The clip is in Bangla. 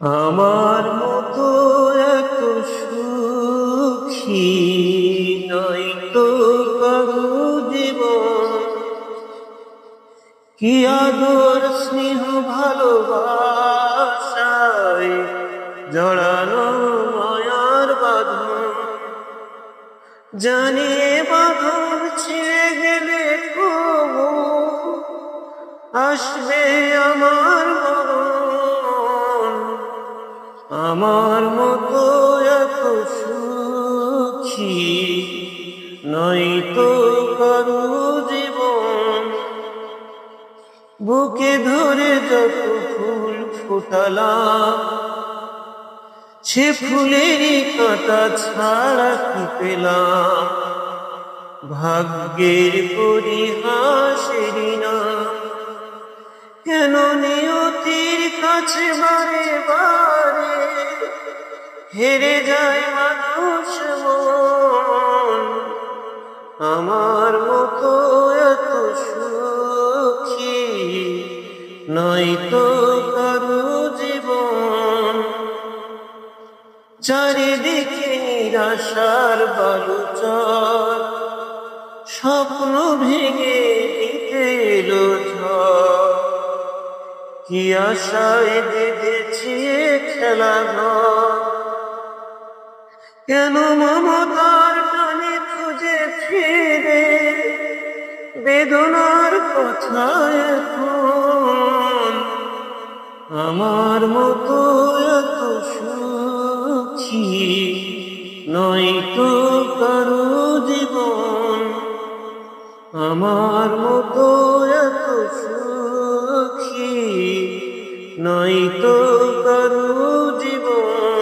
আমার মতো এত সুখী নয় তো কারও জীবন। কি আদর স্নেহ ভালোবাসায় জড়ানো মায়ার বাঁধন। জানি বাঁধন ছিঁড়ে গেলে আসবে আমার মরণ আমার মতো এত সুখী নয় তো কারও জীবন। বুকে ধরে যত ফুল ফোটালাম সে ফুলেরই কাঁটা ছাড়া কি পেলাম ভাগ্যের পরিহাসেরই না কেন নিয়তির কাছে বারে বারে হেরে যায় মানুষ মন? আমার মতো এত সুখী নয় তো কারও জীবন। চারিদিকে নিরাশার বালুচর, স্বপ্ন ভেঙে কি আশায় বেঁধেছি খেলা কেন মমতার টানে খুঁজে ফিরে? বেদনার কথা এখন আমার মতো এত সুখী নয় তো কারও জীবন। আমার মতো এত সুখী নয় তো করু জীবন